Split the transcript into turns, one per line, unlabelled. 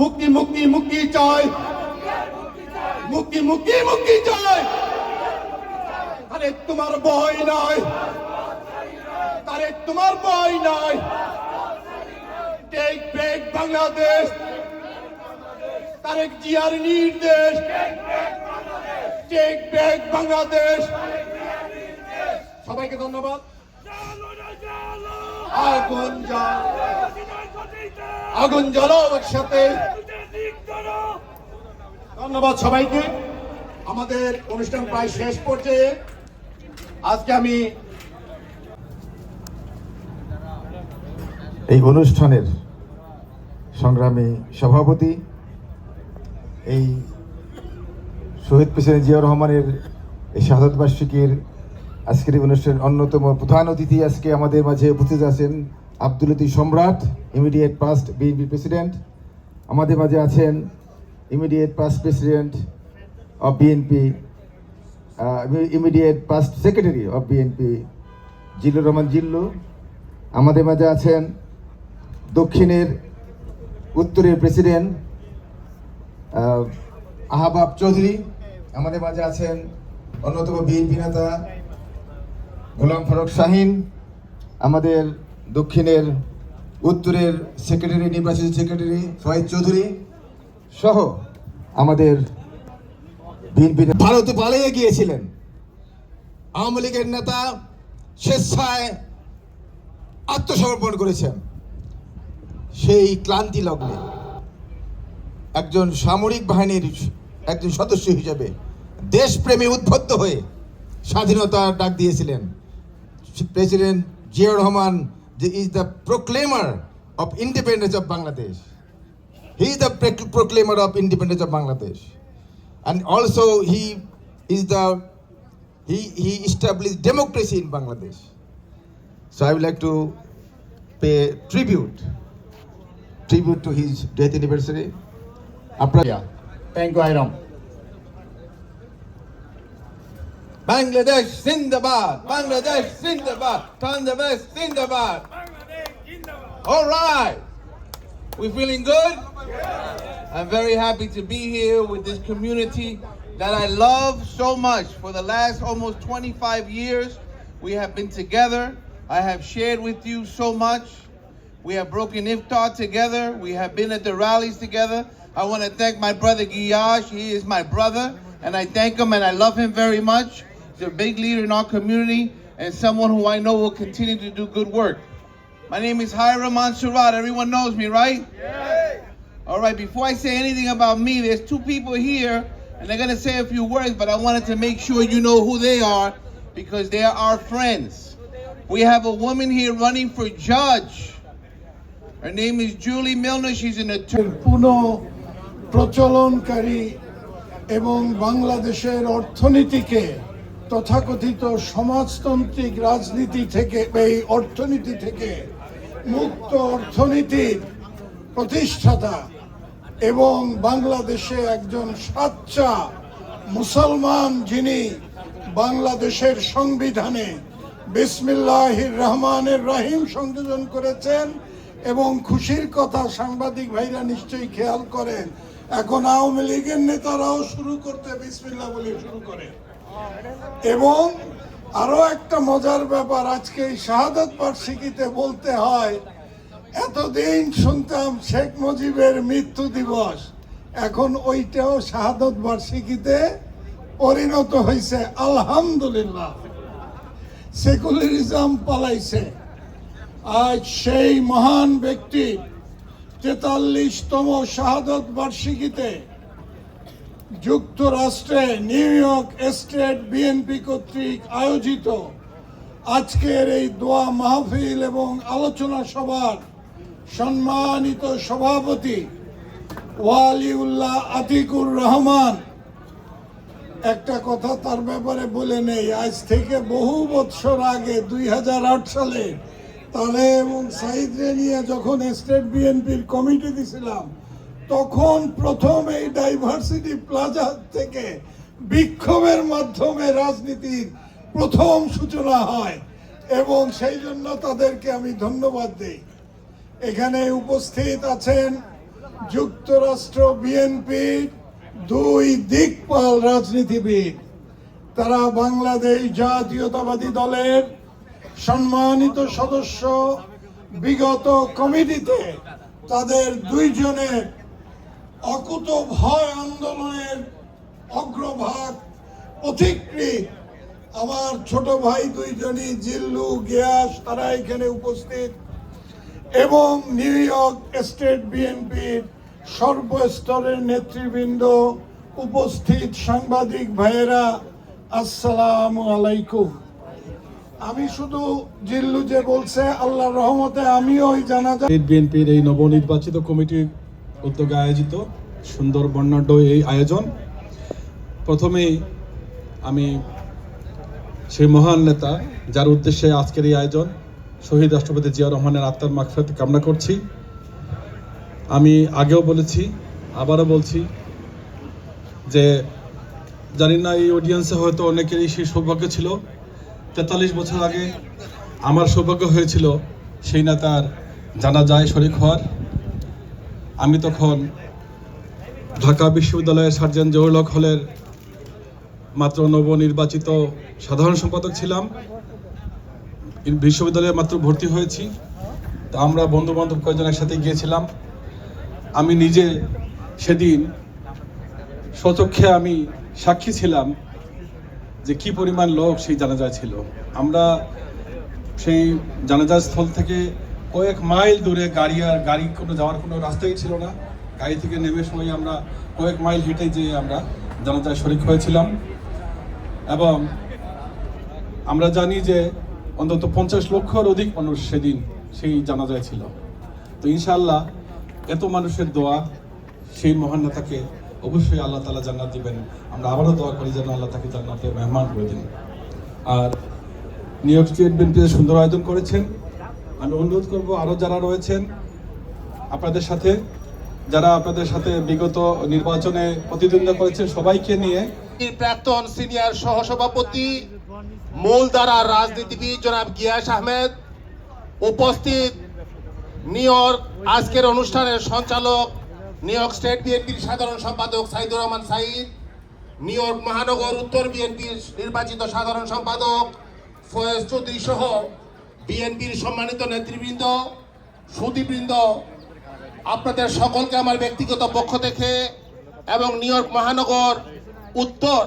মুক্তি মুক্তি মুক্তি চাই। মুক্তি মুক্তি মুক্তি চাই। আরে তোমার ভয় নাই। আরে তোমার ভয় নাই। টেক ব্রেক বাংলাদেশ তারেক জিয়ার নির্দেশ। টেক ব্রেক বাংলাদেশ সবাইকে ধন্যবাদ। আগুন জ্বাল আগুন জ্বালাও একসাথে ধন্যবাদ সবাইকে। আমাদের অনুষ্ঠান প্রায় শেষ পর্যায়ে। আজকে আমি
এই অনুষ্ঠানের সংগ্রামী সভাপতি, এই শহীদ প্রেসিডেন্ট জিয়া রহমানের এই শাহাদত বার্ষিকীর আজকের অনুষ্ঠানের অন্যতম প্রধান অতিথি আজকে আমাদের মাঝে উপস্থিত আছেন। আব্দুল লতিফ সম্রাট ইমিডিয়েট পাস্ট বিএনপি প্রেসিডেন্ট আমাদের মাঝে আছেন immediate past president of BNP immediate past secretary of BNP Zillur Rahman Zillu. আমাদের মাঝে আছেন দক্ষিণের উত্তরের প্রেসিডেন্ট আহ, আহাবাব চৌধুরী। আমাদের মাঝে আছেন অন্যতম বিএনপি নেতা গোলাম ফারুক শাহিন। আমাদের দক্ষিণের, উত্তরের সেক্রেটারি নির্বাচিত সেক্রেটারি ফয়েজ চৌধুরী সহ আমাদের ভারতে পালিয়ে গিয়েছিলেন আওয়ামী লীগের নেতা স্বেচ্ছায় আত্মসমর্পণ করেছেন। সেই ক্লান্তি লগ্নে একজন সামরিক বাহিনীর একজন সদস্য হিসেবে দেশপ্রেমী উদ্বুদ্ধ হয়ে স্বাধীনতার ডাক দিয়েছিলেন। President Ziaur Rahman He is the proclaimer of independence of Bangladesh. He is the proclaimer of independence of Bangladesh. And also he is the he, he established democracy in Bangladesh. So I would like to pay tribute tribute to his death anniversary.
Thank you, Iram.
Bangladesh Zindabad! Bangladesh Zindabad! Bangladesh Zindabad! All right! We feeling good? I'm very happy to be here with this community that I love so much. For the last almost 25 years, we have been together. I have shared with you so much. We have broken iftar together. We have been at the rallies together. I want to thank my brother Giyash. He is my brother, and I thank him and I love him very much. He's a big leader in our community and someone who I know will continue to do good work. My name is Hiram Mansurat. Everyone knows me, right? All right, before I say anything about me, there's two people here, and they're going to say a few words, but I wanted to make sure you know who they are because they are our friends. We have a woman here running for judge. Her name is Julie Milner. She's an attorney.
পুনঃ প্রচলনকারী এবং বাংলাদেশের অর্থনীতিকে তথাকথিত সমাজতান্ত্রিক রাজনীতি থেকে, এই অর্থনীতি থেকে মুক্ত অর্থনীতির প্রতিষ্ঠাতা এবং বাংলাদেশে একজন সাচ্চা মুসলমান যিনি বাংলাদেশের সংবিধানে বিসমিল্লাহির রহমানের রাহিম সংযোজন করেছেন এবং খুশির কথা সাংবাদিক ভাইরা নিশ্চয়ই খেয়াল করেন, এখন আওয়ামী লীগের নেতারাও শুরু করতে বিসমিল্লাহ বলে শুরু করে এবং আরও একটা মজার ব্যাপার, আজকে এই শাহাদত বার্ষিকীতে বলতে হয়, এতদিন শুনতাম শেখ মুজিবের মৃত্যু দিবস, এখন ওইটাও শাহাদত বার্ষিকীতে পরিণত হয়েছে আলহামদুলিল্লাহ। সেকুলারিজম পালাইছে। আজ সেই মহান ব্যক্তি তেতাল্লিশতম শাহাদত বার্ষিকীতে যুক্তরাষ্ট্রে নিউ ইয়র্ক স্টেট বিএনপি কর্তৃক আয়োজিত আজকের এই দোয়া মাহফিল এবং আলোচনা সভার সম্মানিত সভাপতি ওয়ালিউল্লাহ আতিকুর রহমান। একটা কথা তার ব্যাপারে বলে নেই, আজ থেকে বহু বছর আগে দুই হাজার আট সালে তাহলে এবং সাইদরে নিয়ে যখন স্টেট বিএনপির কমিটি দিছিলাম তখন প্রথম এই ডাইভার্সিটি প্লাজা থেকে বিক্ষোভের মাধ্যমে রাজনীতির প্রথম সূচনা হয় এবং সেই জন্য তাদেরকে আমি ধন্যবাদ দিই। এখানে উপস্থিত আছেন যুক্তরাষ্ট্র বিএনপির দুই দিকপাল রাজনীতিবিদ। তারা বাংলাদেশ জাতীয়তাবাদী দলের সম্মানিত সদস্য। বিগত কমিটিতে তাদের দুইজনের অকুত ভয় আন্দোলনের অগ্রভাগ পথিকৃত আমার ছোট ভাই দুইজনই জিল্লু, গিয়াস, তারা এখানে উপস্থিত। এবং নিউ ইয়র্ক স্টেট বিএনপির সর্বস্তরের নেতৃবৃন্দ উপস্থিত সাংবাদিক ভাইয়েরা, আসসালামু আলাইকুম। আমি শুধু জিল্লু যে বলছে, আল্লাহর রহমতে আমিও ওই জানাজা
বিএনপির এই নবনির্বাচিত কমিটির উদ্যোগে আয়োজিত সুন্দর বর্ণাঢ্য এই আয়োজন। প্রথমেই আমি সেই মহান নেতা, যার উদ্দেশ্যে আজকের এই আয়োজন, শহীদ রাষ্ট্রপতি জিয়া রহমানের আত্মার মাগফিরাত কামনা করছি। আমি আগেও বলেছি, আবারও বলছি যে জানি না এই অডিয়েন্সে হয়তো অনেকেরই সেই সৌভাগ্য ছিল। তেতাল্লিশ বছর আগে আমার সৌভাগ্য হয়েছিল সেই নেতার জানা যায় শরিক হওয়ার। আমি তখন ঢাকা বিশ্ববিদ্যালয়ের সার্জেন্ট জহুরুল হলের মাত্র নবনির্বাচিত সাধারণ সম্পাদক ছিলাম। বিশ্ববিদ্যালয়ে মাত্র ভর্তি হয়েছি। তা আমরা বন্ধু বান্ধব কয়েকজন একসাথে গিয়েছিলাম। আমি নিজে সেদিন স্বচক্ষে আমি সাক্ষী ছিলাম যে কি পরিমাণ লোক সেই জানাজা ছিল। আমরা সেই জানাজা স্থল থেকে কয়েক মাইল দূরে গাড়ি আর গাড়ি কোনো যাওয়ার কোনো রাস্তাই ছিল না। গাড়ি থেকে নেমে সময় আমরা কয়েক মাইল হেঁটে যেয়ে আমরা জানাজায় শরিক হয়েছিলাম। এবং আমরা জানি যে অন্তত পঞ্চাশ লক্ষর অধিক মানুষ সেদিন সেই জানাজায় ছিল। তো ইনশাআল্লাহ এত মানুষের দোয়া, সেই মহান নেতাকে অবশ্যই আল্লাহ তালা জান্নাত দিবেন। আমরা আবারও দোয়া করি যেন আল্লাহ তাকে জান্নাতের মেহমান করে দিন। আর নিউ ইয়র্ক স্টেট বিএনপি সুন্দর আয়োজন করেছেন আমি অনুরোধ করব আরও যারা রয়েছেন আপনাদের সাথে, যারা আপনাদের সাথে বিগত নির্বাচনে প্রতিদ্বন্দ্বিতা করেছেন সবাইকে নিয়ে।
প্রাক্তন সিনিয়র সহসভাপতি, মূলধারার রাজনীতিবিদ জনাব গিয়াস আহমেদ, উপস্থিত নিউ ইয়র্ক আজকের অনুষ্ঠানের সঞ্চালক নিউ ইয়র্ক স্টেট বিএনপির সাধারণ সম্পাদক সাইদুর রহমান সাইদ নিউ মহানগর উত্তর বিএনপির নির্বাচিত সাধারণ সম্পাদক ফয়েজ চৌধুরী সহ বিএনপির সম্মানিত নেতৃবৃন্দ সুদীবৃন্দ আপনাদের সকলকে আমার ব্যক্তিগত পক্ষ থেকে এবং নিউ ইয়র্ক মহানগর উত্তর